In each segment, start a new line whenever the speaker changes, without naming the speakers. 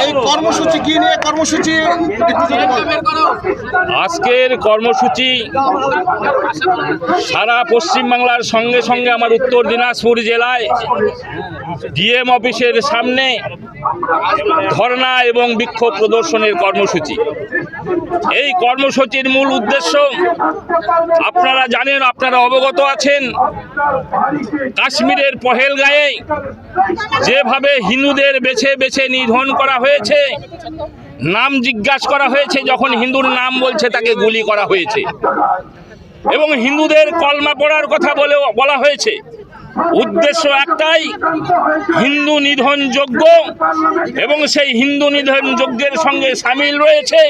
এই কর্মসূচি কি নিয়ে কর্মসূচি।
আজকের কর্মসূচি সারা পশ্চিমবাংলার সঙ্গে সঙ্গে আমার উত্তর দিনাজপুর জেলায় ডিএম অফিসের সামনে ধর্ণা এবং বিক্ষোভ প্রদর্শনের কর্মসূচি। এই কর্মসূচির মূল উদ্দেশ্য, আপনারা জানেন, আপনারা অবগত আছেন, কাশ্মীরের পহেলগাঁয়ে যেভাবে হিন্দুদের বেছে বেছে নিধন করা হয়েছে, নাম জিজ্ঞাসা করা হয়েছে, যখন হিন্দুর নাম বলছে তাকে গুলি করা হয়েছে। এবং হিন্দুদের কলমা পড়ার কথা বলে বলা হয়েছে উদ্দেশ্য একটাই, হিন্দু নিধন যজ্ঞ এবং সেই হিন্দু নিধন যজ্ঞের সঙ্গে সামিল রয়েছে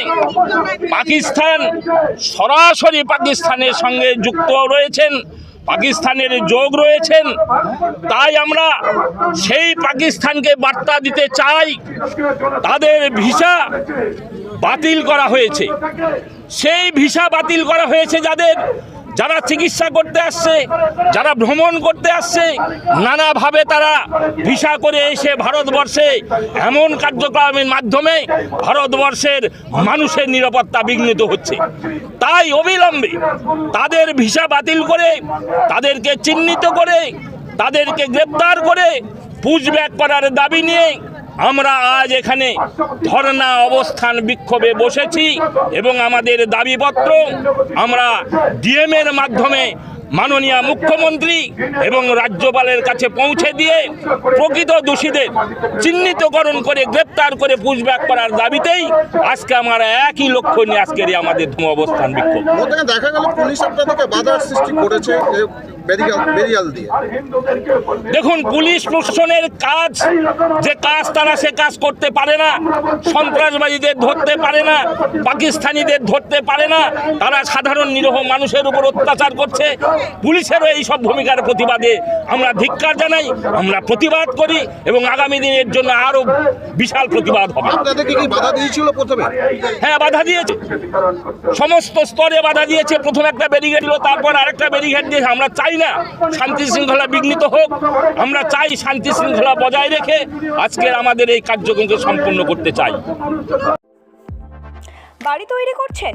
পাকিস্তান। সরাসরি পাকিস্তানের সঙ্গে যুক্ত রয়েছেন, পাকিস্তানের যোগ রয়েছেন। তাই আমরা সেই পাকিস্তানকে বার্তা দিতে চাই, তাদের ভিসা বাতিল করা হয়েছে। সেই ভিসা বাতিল করা হয়েছে যাদের যারা চিকিৎসা করতে আসছে, যারা ভ্রমণ করতে আসছে, নানাভাবে তারা ভিসা করে এসে ভারতবর্ষে এমন কার্যক্রমের মাধ্যমে ভারতবর্ষের মানুষের নিরাপত্তা বিঘ্নিত হচ্ছে। তাই অবিলম্বে তাদের ভিসা বাতিল করে, তাদেরকে চিহ্নিত করে, তাদেরকে গ্রেপ্তার করে পুষব্যাক করার দাবি নিয়ে আমরা আজ এখানে ধর্ণা অবস্থান বিক্ষোভে বসেছি এবং আমাদের দাবিপত্র আমরা ডিএমের মাধ্যমে মাননীয় মুখ্যমন্ত্রী এবং রাজ্যপালের কাছে পৌঁছে দিয়ে প্রকৃত দোষীদের চিহ্নিতকরণ করে গ্রেপ্তার করে পুষব্যাক করার দাবিতেই আজকে আমরা একই লক্ষ্য নিয়ে আজকের আমাদের ধর্ম অবস্থান বিক্ষোভ।
দেখা গেল পুলিশ আপনাদেরকে বাধার সৃষ্টি করেছে
দেখুন পুলিশ প্রশাসনের কাজ যে কাজ তারা সে কাজ করতে পারে না সন্ত্রাসবাদীদের ধরতে পারে না পাকিস্তানিদের ধরতে পারে না তারা সাধারণ নিরহ মানুষের উপর অত্যাচার করছে পুলিশেরও এই সব ভূমিকার প্রতিবাদে আমরা ধিক্কার জানাই আমরা প্রতিবাদ করি এবং আগামী দিনের জন্য আরও বিশাল প্রতিবাদ হবে।
বাধা দিয়েছিল প্রথমে?
হ্যাঁ বাধা দিয়েছে। সমস্ত স্তরে বাধা দিয়েছে। প্রথম একটা ব্যারিকেড দিল তারপর আরেকটা ব্যারিকেড দিয়ে আমরা চাই না শান্তি শৃঙ্খলা বিঘ্নিত হোক। আমরা চাই শান্তি শৃঙ্খলা বজায় রেখে আজকের আমাদের এই কার্যক্রমকে সম্পূর্ণ করতে চাই।
বাড়ি তৈরি করছেন?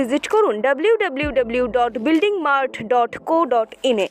ভিজিট করুন W W W dot building mart dot co dot ইনে